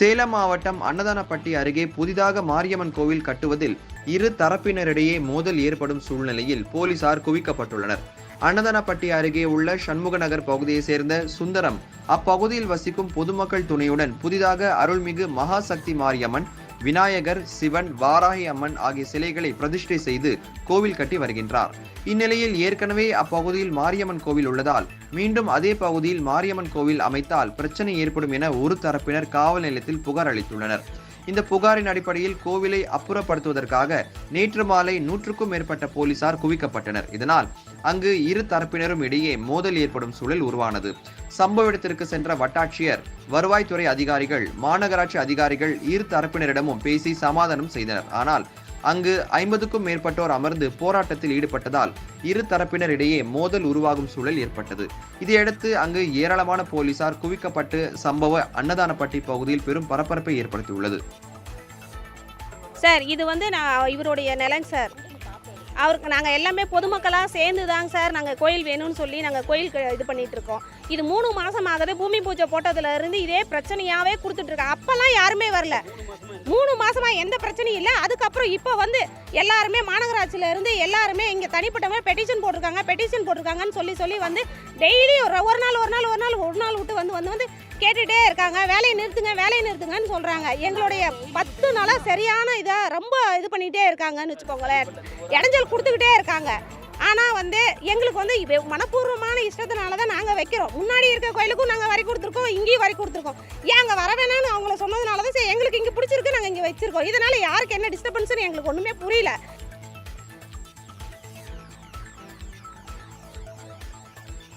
சேலம் மாவட்டம் அன்னதானப்பட்டி அருகே புதிதாக மாரியம்மன் கோவில் கட்டுவதில் இரு தரப்பினரிடையே மோதல் ஏற்படும் சூழ்நிலையில் போலீசார் குவிக்கப்பட்டுள்ளனர். அன்னதானப்பட்டி அருகே உள்ள சண்முகநகர் பகுதியை சேர்ந்த சுந்தரம் அப்பகுதியில் வசிக்கும் பொதுமக்கள் துணையுடன் புதிதாக அருள்மிகு மகாசக்தி மாரியம்மன் விநாயகர் சிவன் வாராகி அம்மன் ஆகிய சிலைகளை பிரதிஷ்டை செய்து கோவில் கட்டி வருகின்றார். இந்நிலையில் ஏற்கனவே அப்பகுதியில் மாரியம்மன் கோவில் உள்ளதால் மீண்டும் அதே பகுதியில் மாரியம்மன் கோவில் அமைத்தால் பிரச்சனை ஏற்படும் என ஒரு தரப்பினர் காவல் நிலையத்தில் புகார் அளித்துள்ளனர். இந்த புகாரின் அடிப்படையில் கோவிலை அப்புறப்படுத்துவதற்காக நேற்று மாலை நூற்றுக்கும் மேற்பட்ட போலீசார் குவிக்கப்பட்டனர். இதனால் அங்கு இரு தரப்பினரும் இடையே மோதல் ஏற்படும் சூழல் உருவானது. சம்பவ இடத்திற்கு சென்ற வட்டாட்சியர் வருவாய்த்துறை அதிகாரிகள் மாநகராட்சி அதிகாரிகள் இரு தரப்பினரிடமும் பேசி சமாதானம் செய்தனர். ஆனால் அங்கு ஐம்பதுக்கும் மேற்பட்டோர் அமர்ந்து போராட்டத்தில் ஈடுபட்டதால் இரு தரப்பினர் இடையே மோதல் உருவாகும் சூழல் ஏற்பட்டது. இதையடுத்து அங்கு ஏராளமான போலீசார் குவிக்கப்பட்டு சம்பவ அன்னதானப்பட்டி பகுதியில் பெரும் பரபரப்பை ஏற்படுத்தியுள்ளது. சார் இது வந்து நான் இவருடைய நிலங்க சார். அவருக்கு நாங்கள் எல்லாமே பொதுமக்களாக சேர்ந்து தாங்க சார் நாங்கள் கோயில் வேணும்னு சொல்லி நாங்கள் கோயிலுக்கு இது பண்ணிகிட்ருக்கோம் இருக்கோம் இது மூணு மாதம் ஆகுது பூமி பூஜை போட்டதுலேருந்து இதே பிரச்சனையாகவே கொடுத்துட்ருக்காங்க அப்போல்லாம் யாருமே வரல. மூணு மாதமாக எந்த பிரச்சனையும் இல்லை. அதுக்கப்புறம் இப்போ வந்து எல்லாருமே மாநகராட்சியிலேருந்து எல்லாருமே இங்கே தனிப்பட்டவங்க பெட்டிஷன் போட்டிருக்காங்க பெட்டிஷன் போட்டிருக்காங்கன்னு சொல்லி சொல்லி வந்து டெய்லி ஒரு ஒரு நாள் ஒரு நாள் ஒரு நாள் ஒரு நாள் விட்டு வந்து வந்து வந்து கேட்டுகிட்டே இருக்காங்க. வேலையை நிறுத்துங்க வேலையை நிறுத்துங்கன்னு சொல்கிறாங்க எங்களுடைய பத்து நாளாக சரியான இதாக ரொம்ப இது பண்ணிகிட்டே இருக்காங்கன்னு வச்சுக்கோங்களேன். இடைஞ்சல் கொடுத்துக்கிட்டே இருக்காங்க. ஆனால் வந்து எங்களுக்கு வந்து மனப்பூர்வமான இஷ்டத்தினால தான் நாங்கள் வைக்கிறோம். முன்னாடி இருக்க கோயிலுக்கும் நாங்கள் வரி கொடுத்துருக்கோம் இங்கேயும் வரி கொடுத்துருக்கோம். ஏன் அங்கே வர வேணாம்னு அவங்கள சொன்னதுனால தான் சரி எங்களுக்கு இங்கே பிடிச்சிருக்கு நாங்கள் இங்கே வச்சுருக்கோம். இதனால் யாருக்கு என்ன டிஸ்டர்பன்ஸ்னு எங்களுக்கு ஒன்றுமே புரியல.